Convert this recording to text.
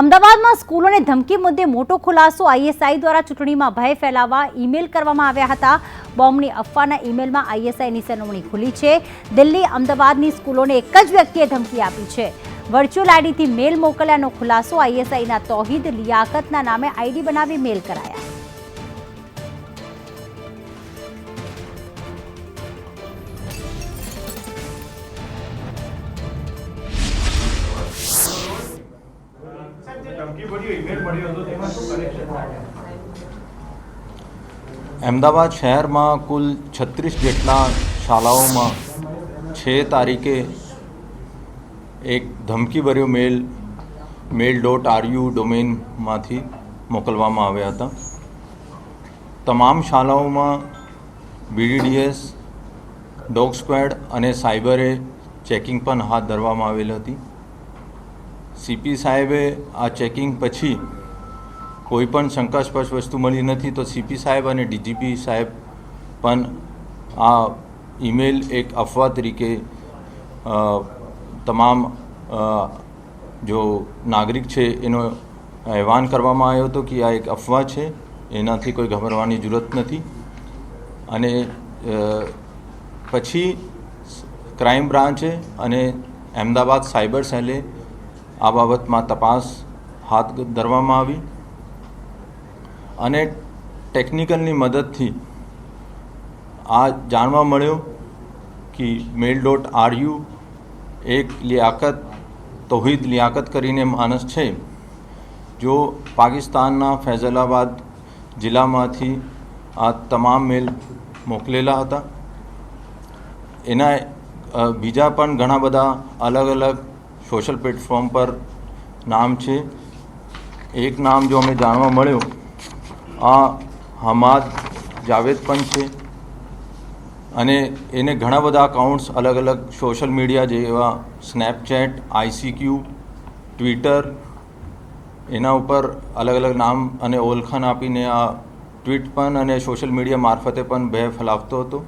અમદાવાદમાં સ્કૂલોને ધમકી મુદ્દે મોટો ખુલાસો આઈએસઆઈ દ્વારા ચૂંટણીમાં ભય ફેલાવવા ઈમેલ કરવામાં આવ્યા હતા. બોમ્બની અફવાના ઈમેલમાં આઈએસઆઈની સરવણી ખુલી છે. દિલ્હી અમદાવાદની સ્કૂલોને એક જ વ્યક્તિએ ધમકી આપી છે. વર્ચ્યુઅલ આઈડીથી મેલ મોકલ્યાનો ખુલાસો આઈએસઆઈના તૌહિદ લિયાકતના નામે આઈડી બનાવી મેલ કરાયા. અમદાવાદ શહેરમાં કુલ છત્રીસ જેટલા શાળાઓમાં છ તારીખે એક ધમકીભર્યો મેલ મેલ ડોટ આરયુ ડોમેનમાંથી મોકલવામાં આવ્યા હતા. તમામ શાળાઓમાં બીડીડીએસ ડોગ સ્ક્વેડ અને સાયબરે ચેકિંગ પણ હાથ ધરવામાં આવેલ હતી. સીપી સાહેબે આ ચેકિંગ પછી કોઈ પણ શંકાસ્પદ વસ્તુ મળી નથી, તો સીપી સાહેબ અને ડીજીપી સાહેબ પણ આ ઈમેલ એક અફવા તરીકે તમામ જો નાગરિક છે એનો અહેવાન કરવામાં આવ્યો હતો કે આ એક અફવા છે, એનાથી કોઈ ગભરવાની જરૂરત નથી. અને પછી ક્રાઇમ બ્રાન્ચે અને અમદાવાદ સાયબર સેલે આ બાબતમાં તપાસ હાથ ધરવામાં આવી અને ટેકનિકલની મદદથી આ જાણવા મળ્યું કે મેલ ડોટ આરયુ એક લિયાકત, તોહિદ લિયાકત કરીને માણસ છે, જો પાકિસ્તાનના ફૈઝલાબાદ જિલ્લામાંથી આ તમામ મેલ મોકલેલા હતા. એના બીજા પણ ઘણા બધા અલગ અલગ સોશિયલ પ્લેટફોર્મ પર નામ છે. એક નામ જો અમે જાણવા મળ્યું, આ હમાદ જાવેદ પણ છે. અને એને ઘણા બધા અકાઉન્ટ્સ અલગ અલગ સોશિયલ મીડિયા જેવા સ્નેપચેટ આઈસીક્યુ ટ્વિટર એના ઉપર અલગ અલગ નામ અને ઓળખાણ આપીને આ ટ્વીટ પણ અને સોશિયલ મીડિયા મારફતે પણ ભય ફેલાવતો હતો.